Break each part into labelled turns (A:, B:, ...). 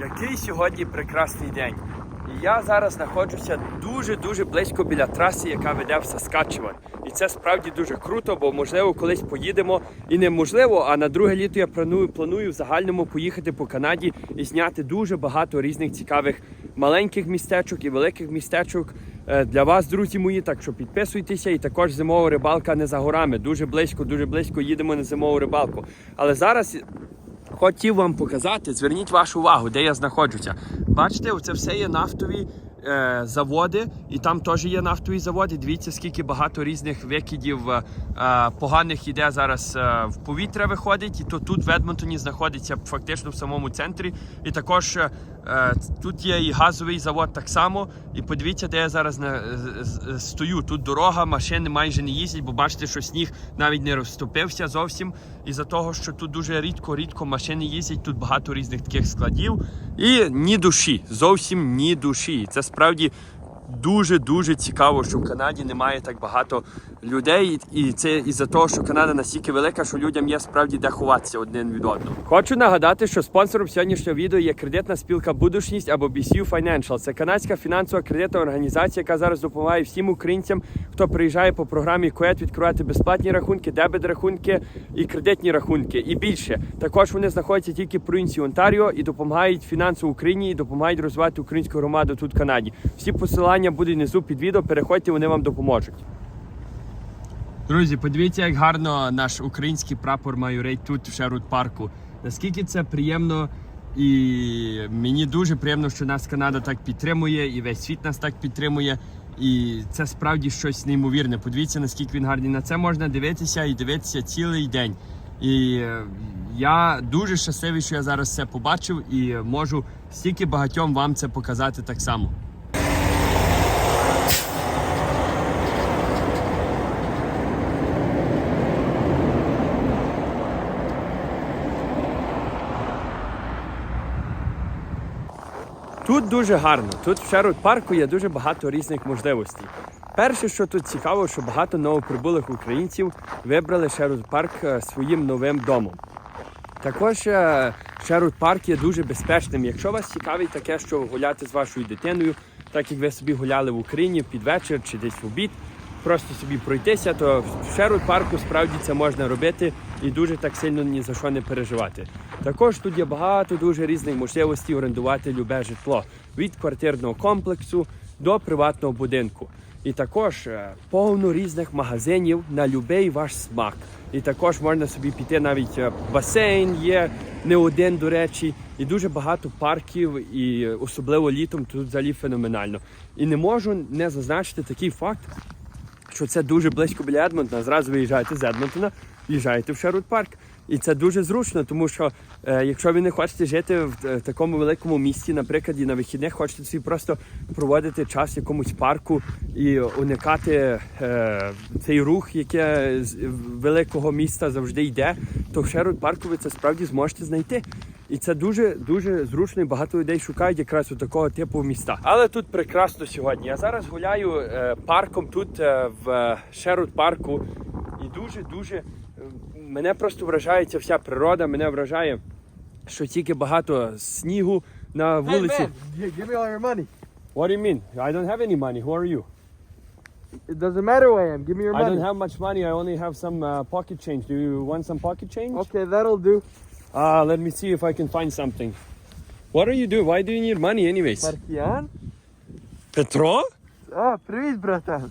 A: Який сьогодні прекрасний день. І я зараз знаходжуся дуже-дуже близько біля траси, яка веде в Саскачеван. І це справді дуже круто, бо можливо колись поїдемо. І неможливо, а на друге літо я планую, планую в загальному поїхати по Канаді і зняти дуже багато різних цікавих маленьких містечок і великих містечок е, для вас, друзі мої. Так що підписуйтеся, і також зимова рибалка не за горами. Дуже близько, дуже близько їдемо на зимову рибалку. Але зараз хотів вам показати, зверніть вашу увагу, де я знаходжуся. Бачите, це все є нафтові е, заводи, і там теж є нафтові заводи. Дивіться, скільки багато різних викидів е, е, поганих іде зараз е, в повітря виходить. І то тут в Едмонтоні знаходиться фактично в самому центрі. І також е, е, тут є і газовий завод так само. І подивіться, де я зараз на, стою. Тут дорога, машини майже не їздять, бо бачите, що сніг навіть не розступився зовсім. Із-за того, що тут дуже рідко-рідко машини їздять, тут багато різних таких складів. І ні душі, зовсім ні душі. Це справді дуже-дуже цікаво, що в Канаді немає так багато людей. І це із-за того, що Канада настільки велика, що людям є справді де ховатися один від одного. Хочу нагадати, що спонсором сьогоднішнього відео є кредитна спілка Будушність або BCU Financial. Це канадська фінансова кредитна організація, яка зараз допомагає всім українцям, хто приїжджає по програмі КОЕТ відкривати безплатні рахунки, дебет рахунки і кредитні рахунки. І більше також вони знаходяться тільки в провінції Онтаріо і допомагають фінансово Україні і допомагають розвивати українську громаду тут в Канаді. Всі посилання будуть внизу під відео. Переходьте, вони вам допоможуть. Друзі, подивіться, як гарно наш український прапор майорить тут в Шерут парку. Наскільки це приємно, і мені дуже приємно, що нас Канада так підтримує, і весь світ нас так підтримує. І це справді щось неймовірне. Подивіться, наскільки він гарний. На це можна дивитися і дивитися цілий день. І е, я дуже щасливий, що я зараз це побачив і можу стільки багатьом вам це показати так само. Тут дуже гарно. Тут в Шерут парку є дуже багато різних можливостей. Перше, що тут цікаво, що багато новоприбулих українців вибрали Шерут парк е, своїм новим домом. Також е, Шерут парк є дуже безпечним. Якщо вас цікавить таке, що гуляти з вашою дитиною, так як ви собі гуляли в Україні під вечір чи десь в обід, просто собі пройтися, то в Шерут парку справді це можна робити і дуже так сильно ні за що не переживати. Також тут є багато дуже різних можливостей орендувати любе житло від квартирного комплексу до приватного будинку. І також е, повно різних магазинів на будь-який ваш смак. І також можна собі піти навіть е, басейн є не один, до речі, і дуже багато парків, і особливо літом тут взагалі феноменально. І не можу не зазначити такий факт, що це дуже близько біля Едмонтона. Зразу виїжджаєте з Едмонтона, їжджаєте в Шерут парк. І це дуже зручно, тому що е, якщо ви не хочете жити в, е, такому великому місті, наприклад, і на вихідних хочете собі просто проводити час в якомусь парку і уникати е, цей рух, яке з великого міста завжди йде, то в Шерут парку ви це справді зможете знайти. І це дуже дуже зручно і багато людей шукають якраз у такого типу міста. Але тут прекрасно сьогодні. Я зараз гуляю е, парком тут е, в Шерут парку, і дуже дуже мене просто вражає ця вся природа. Мене вражає, що тільки багато снігу на вулиці.
B: Hey give me all your money.
A: What do you mean? I don't have any money. Who are you?
B: It doesn't matter who I am. Give me your
A: I don't have much money. I only have some uh, pocket change. Do you want some pocket change?
B: Okay, that'll do.
A: Ah, let me see if I can find something. What are you doing? Why do you need money anyways?
B: Маркіян?
A: Петро?
B: А, привіт, братан.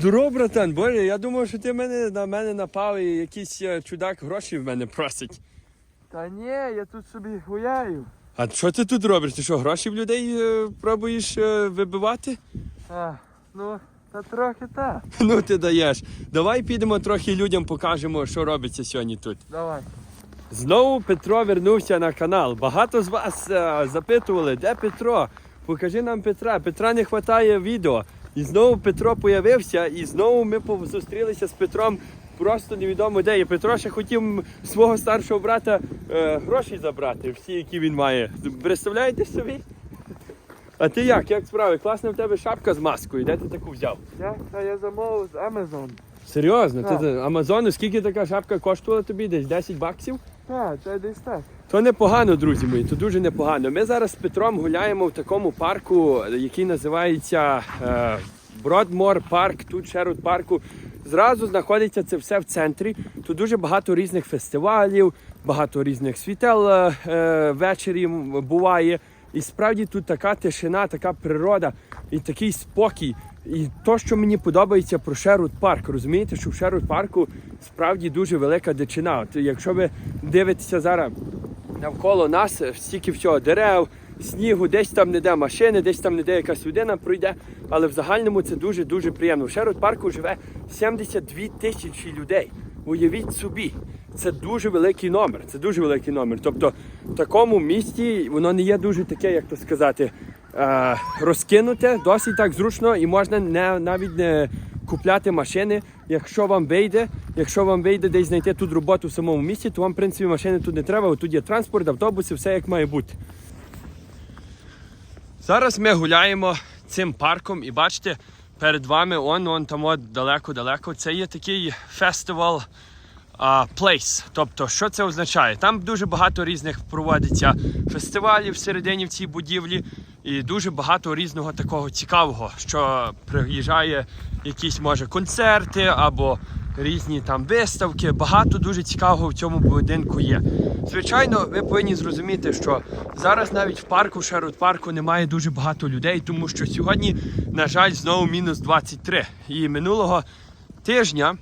A: Здорово, братан. Боже, я думав, що ти мене, на мене напав і якийсь е, чудак гроші в мене просить.
B: Та ні, я тут собі гуляю.
A: А що ти тут робиш? Ти що, гроші в людей е, пробуєш е, вибивати?
B: А, ну, та трохи так.
A: Ну ти даєш. Давай підемо трохи людям покажемо, що робиться сьогодні тут.
B: Давай.
A: Знову Петро вернувся на канал. Багато з вас е, запитували, де Петро? Покажи нам Петра. Петра не вистачає відео. І знову Петро появився, і знову ми зустрілися з Петром. Просто невідомо де. І Петро ще хотів свого старшого брата е, гроші забрати, всі, які він має. Представляєте собі? А ти як? Як справи? Класна в тебе шапка з маскою. Де ти таку взяв?
B: Я, та я замовив з Amazon.
A: Серйозно? Ти
B: Так.
A: з Амазону, скільки така шапка коштувала тобі? Десь 10 баксів?
B: Так, це десь так.
A: То непогано, друзі мої, то дуже непогано. Ми зараз з Петром гуляємо в такому парку, який називається е, Бродмор парк, тут Шерут парку. Зразу знаходиться це все в центрі. Тут дуже багато різних фестивалів, багато різних світел е, е, ввечері буває. І справді тут така тишина, така природа і такий спокій. І то, що мені подобається про Шерут парк, розумієте, що в Шерут парку справді дуже велика дичина. От якщо ви дивитеся зараз навколо нас, е, стільки всього дерев, снігу, десь там не де машини, десь там не де якась людина пройде. Але в загальному це дуже дуже приємно. В Шерут парку живе 72 тисячі людей. Уявіть собі. Це дуже великий номер. Це дуже великий номер. Тобто в такому місті воно не є дуже таке, як то сказати, е, розкинуте, досить так зручно і можна не, навіть не купляти машини. Якщо вам вийде, якщо вам вийде десь знайти тут роботу в самому місті, то вам, в принципі, машини тут не треба. Тут є транспорт, автобуси, все як має бути. Зараз ми гуляємо цим парком і бачите, перед вами он, он там далеко-далеко. Це є такий фестивал а, place. Тобто, що це означає? Там дуже багато різних проводиться фестивалів всередині в цій будівлі, і дуже багато різного такого цікавого, що приїжджає якісь може концерти або різні там виставки. Багато дуже цікавого в цьому будинку є. Звичайно, ви повинні зрозуміти, що зараз навіть в парку, Шерут парку, немає дуже багато людей, тому що сьогодні, на жаль, знову мінус 23. І минулого тижня.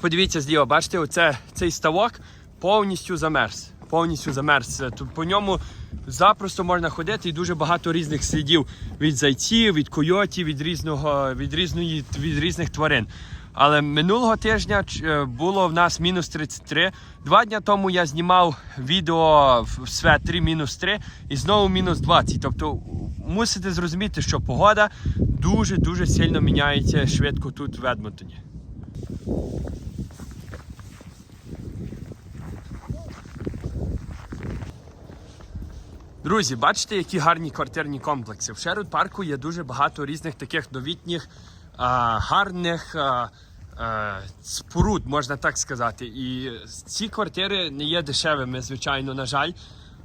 A: Подивіться зліва, бачите, оце, цей ставок повністю замерз. Повністю замерз. Тут по ньому запросто можна ходити і дуже багато різних слідів від зайців, від койотів, від різного, від різної, від різних тварин. Але минулого тижня е, було в нас мінус 33. Два дні тому я знімав відео в светрі мінус 3 і знову мінус 20. Тобто мусите зрозуміти, що погода дуже дуже сильно міняється швидко тут в Едмонтоні. Друзі, бачите, які гарні квартирні комплекси. В Шерут парку є дуже багато різних таких новітніх, а, гарних а, а, споруд, можна так сказати. І ці квартири не є дешевими, звичайно, на жаль.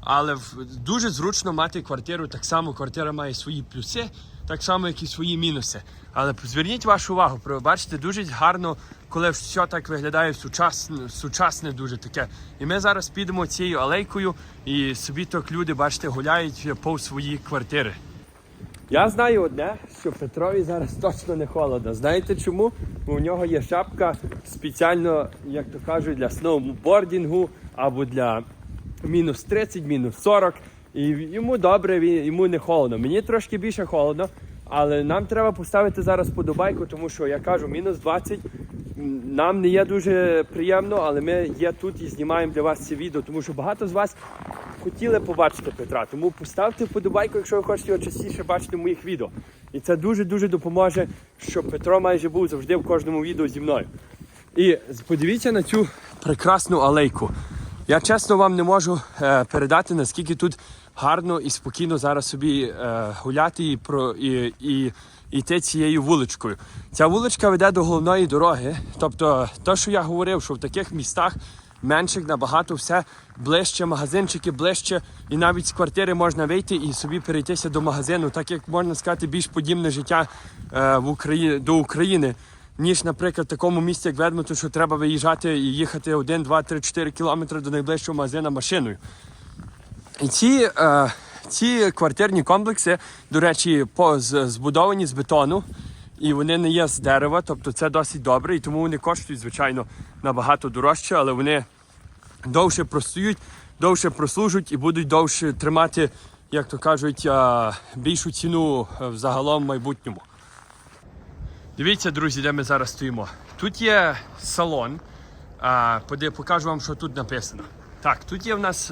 A: Але дуже зручно мати квартиру. Так само квартира має свої плюси, так само, як і свої мінуси. Але зверніть вашу увагу, бачите, дуже гарно, коли все так виглядає сучасне, сучасне дуже таке. І ми зараз підемо цією алейкою, і собі так люди, бачите, гуляють повз свої квартири. Я знаю одне, що Петрові зараз точно не холодно. Знаєте чому? Бо у нього є шапка спеціально, як то кажуть, для сноубордінгу або для мінус 30, мінус 40. І йому добре, йому не холодно. Мені трошки більше холодно, але нам треба поставити зараз подобайку, тому що я кажу, мінус 20. Нам не є дуже приємно, але ми є тут і знімаємо для вас це відео, тому що багато з вас хотіли побачити Петра. Тому поставте вподобайку, якщо ви хочете його частіше бачити моїх відео. І це дуже-дуже допоможе, щоб Петро майже був завжди в кожному відео зі мною. І подивіться на цю прекрасну алейку. Я чесно вам не можу е, передати, наскільки тут гарно і спокійно зараз собі е, гуляти і, про, і, і, йти цією вуличкою. Ця вуличка веде до головної дороги. Тобто, те, що я говорив, що в таких містах менших набагато все ближче, магазинчики ближче, і навіть з квартири можна вийти і собі перейтися до магазину, так як можна сказати, більш подібне життя е, в Україні до України. Ніж, наприклад, в такому місці, як Ведмуту, що треба виїжджати і їхати 1, 2, 3, 4 кілометри до найближчого магазину машиною. І ці, е, ці квартирні комплекси, до речі, збудовані з бетону, і вони не є з дерева, тобто це досить добре, і тому вони коштують, звичайно, набагато дорожче, але вони довше простоють, довше прослужать і будуть довше тримати, як то кажуть, е, більшу ціну е, взагалом в майбутньому. Дивіться, друзі, де ми зараз стоїмо. Тут є салон. А, покажу вам, що тут написано. Так, тут є в нас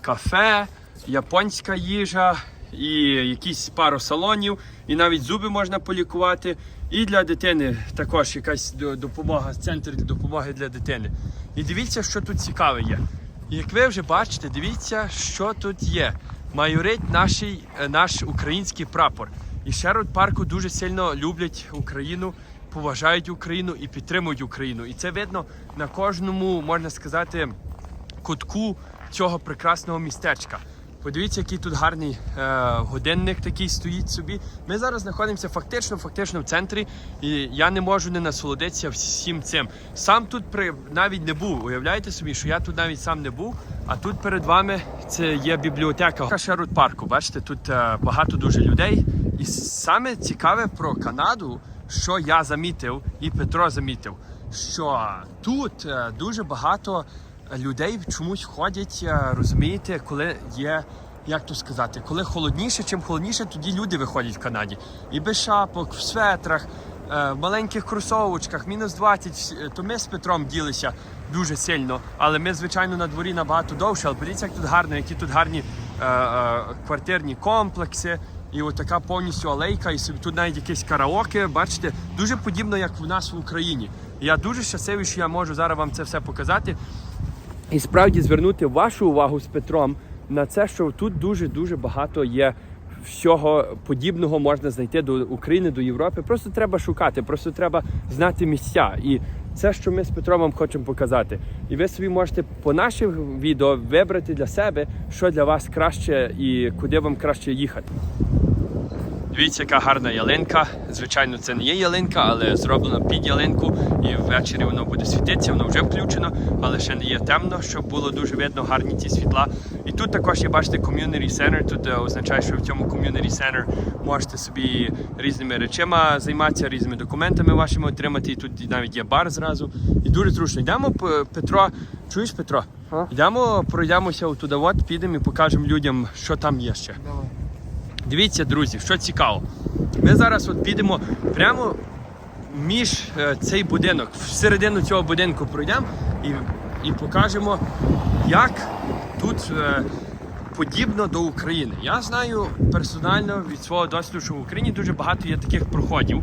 A: кафе, японська їжа і якісь пару салонів, і навіть зуби можна полікувати. І для дитини також якась допомога, центр допомоги для дитини. І дивіться, що тут цікаве є. Як ви вже бачите, дивіться, що тут є. Майорить наш, наш український прапор. І Шерот парку дуже сильно люблять Україну, поважають Україну і підтримують Україну. І це видно на кожному, можна сказати, кутку цього прекрасного містечка. Подивіться, який тут гарний е, годинник такий стоїть собі. Ми зараз знаходимося фактично, фактично в центрі, і я не можу не насолодитися всім цим. Сам тут при навіть не був. Уявляєте собі, що я тут навіть сам не був. А тут перед вами це є бібліотека Шерут парку. Бачите, тут е, багато дуже людей. І саме цікаве про Канаду, що я замітив, і Петро замітив, що тут е, дуже багато людей чомусь ходять, е, розумієте, коли є. Як то сказати, коли холодніше, чим холодніше, тоді люди виходять в Канаді. І без шапок, в светрах, е, в маленьких кросовочках, мінус 20, то ми з Петром ділися дуже сильно. Але ми, звичайно, на дворі набагато довше. Але подивіться, як тут гарно, які тут гарні е, е, квартирні комплекси. І от така повністю алейка, і собі тут навіть якесь караоке. Бачите, дуже подібно, як в нас в Україні. Я дуже щасливий, що я можу зараз вам це все показати. І справді звернути вашу увагу з Петром на це, що тут дуже дуже багато є всього подібного можна знайти до України, до Європи. Просто треба шукати, просто треба знати місця. І це, що ми з Петром вам хочемо показати. І ви собі можете по наших відео вибрати для себе, що для вас краще і куди вам краще їхати. Дивіться, яка гарна ялинка. Звичайно, це не є ялинка, але зроблена під ялинку. І ввечері воно буде світитися, воно вже включено, але ще не є темно, щоб було дуже видно гарні ті світла. І тут також є, бачите, community center. Тут е, означає, що в цьому community center можете собі різними речима займатися, різними документами вашими отримати. І тут навіть є бар зразу. І дуже зручно. Йдемо, Петро. Чуєш, Петро?
B: А?
A: Йдемо, пройдемося отуди, от, підемо і покажемо людям, що там є ще.
B: Давай.
A: Дивіться, друзі, що цікаво. Ми зараз от підемо прямо між е, цей будинок, всередину цього будинку пройдемо і, і покажемо, як тут е, подібно до України. Я знаю персонально від свого досвіду, що в Україні дуже багато є таких проходів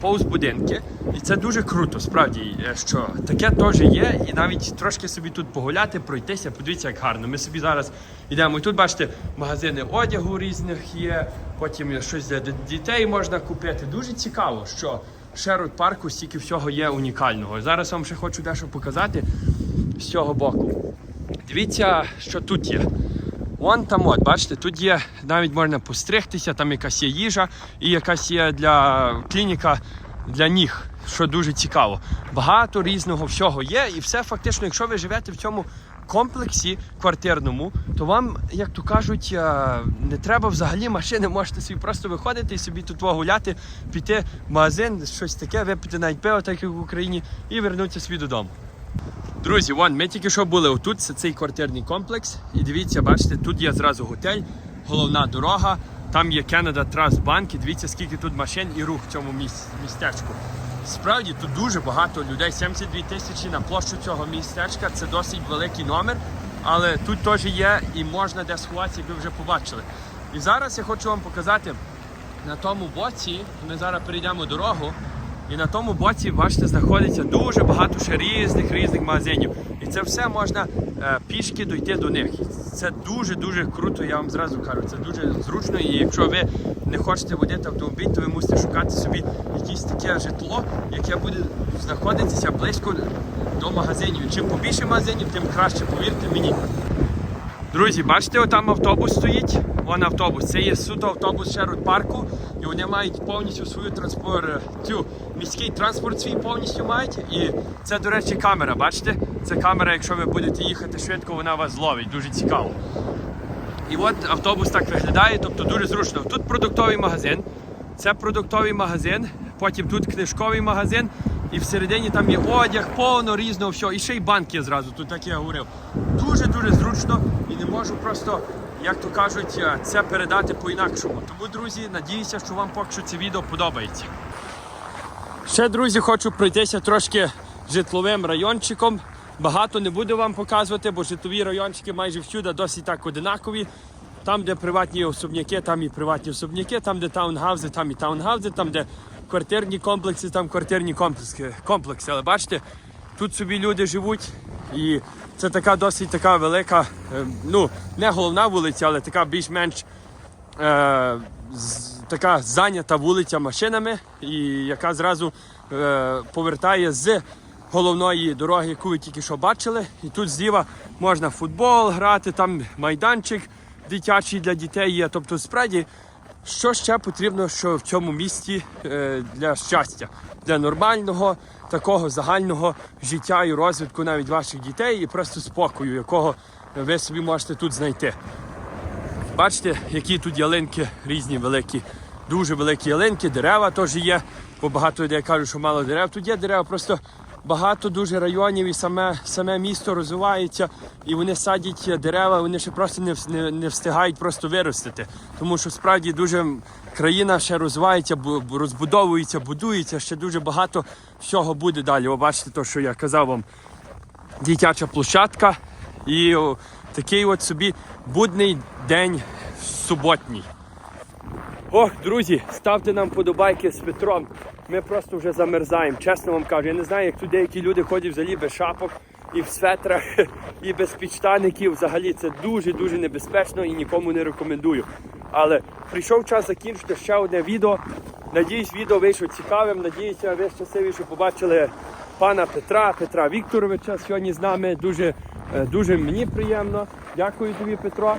A: повз будинки. І це дуже круто, справді, е, що таке теж є, і навіть трошки собі тут погуляти, пройтися, подивіться, як гарно. Ми собі зараз йдемо. І тут бачите, магазини одягу різних є, потім щось для дітей можна купити. Дуже цікаво, що в Шерут парку стільки всього є унікального. Зараз вам ще хочу дещо показати з цього боку. Дивіться, що тут є. Вон там от, бачите, тут є, навіть можна постригтися, там якась є їжа і якась є для клініка для ніг, що дуже цікаво. Багато різного всього є, і все фактично, якщо ви живете в цьому комплексі квартирному, то вам, як то кажуть, е, не треба взагалі машини, можете собі просто виходити і собі тут гуляти, піти в магазин, щось таке, випити навіть пиво, так як в Україні, і вернутися собі додому. Друзі, вон, ми тільки що були отут, це цей квартирний комплекс. І дивіться, бачите, тут є зразу готель, головна дорога, там є Canada Trust Bank, і дивіться, скільки тут машин і рух в цьому містечку. Справді тут дуже багато людей, 72 тисячі на площу цього містечка, це досить великий номер, але тут теж є і можна де сховатися, як ви вже побачили. І зараз я хочу вам показати на тому боці, ми зараз перейдемо дорогу, і на тому боці, бачите, знаходиться дуже багато ще різних різних магазинів. І це все можна е, пішки дойти до них. Це дуже-дуже круто, я вам зразу кажу. Це дуже зручно. І якщо ви не хочете водити автомобіль, то ви мусите шукати собі якесь таке житло, яке буде знаходитися близько до магазинів. Чим побільше магазинів, тим краще, повірте мені. Друзі, бачите, отам автобус стоїть. Вон автобус. Це є суто автобус Шерут парку. І вони мають повністю свою транспорт, цю міський транспорт свій повністю мають. І це, до речі, камера. Бачите? Це камера, якщо ви будете їхати швидко, вона вас зловить. Дуже цікаво. І от автобус так виглядає, тобто дуже зручно. Тут продуктовий магазин, це продуктовий магазин, потім тут книжковий магазин, і всередині там є одяг, повно різного всього. І ще й банк є зразу, тут так я говорив. Дуже-дуже зручно і не можу просто, як то кажуть, е, це передати по-інакшому. Тому, друзі, надіюся, що вам поки що це відео подобається. Ще, друзі, хочу пройтися трошки житловим райончиком. Багато не буду вам показувати, бо житлові райончики майже всюди досить так одинакові. Там, де приватні особняки, там і приватні особняки, там, де таунхаузи, там і таунхаузи, там, де квартирні комплекси, там квартирні комплекси. комплекси. Але бачите, тут собі люди живуть, і це така досить така велика, е, ну, не головна вулиця, але така більш-менш е, така зайнята вулиця машинами, і яка зразу е, повертає з головної дороги, яку ви тільки що бачили. І тут зліва можна футбол грати, там майданчик дитячий для дітей є. Тобто, справді, що ще потрібно що в цьому місті е, для щастя, для нормального такого загального життя і розвитку навіть ваших дітей і просто спокою, якого ви собі можете тут знайти. Бачите, які тут ялинки різні великі, дуже великі ялинки, дерева теж є, бо багато людей кажуть, що мало дерев. Тут є дерева, просто багато дуже районів і саме, саме місто розвивається, і вони садять дерева, вони ще просто не, не, не встигають просто виростити. Тому що справді дуже країна ще розвивається, бу- бу- розбудовується, будується, ще дуже багато всього буде далі. Ви бачите, те, що я казав вам, дитяча площадка і такий от собі будний день суботній. Ох, друзі, ставте нам подобайки з Петром. Ми просто вже замерзаємо. Чесно вам кажу, я не знаю, як тут деякі люди ходять взагалі без шапок і в светрах, і без підштаників. Взагалі це дуже-дуже небезпечно і нікому не рекомендую. Але прийшов час закінчити ще одне відео. Надіюсь, відео вийшло цікавим. Надіюся, ви щасливі, що побачили пана Петра, Петра Вікторовича сьогодні з нами. Дуже, е, дуже мені приємно. Дякую тобі, Петро.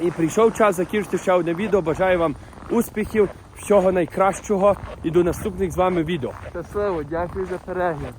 A: І прийшов час закінчити ще одне відео. Бажаю вам успіхів, всього найкращого і до наступних з вами відео.
B: Щасливо, дякую за перегляд.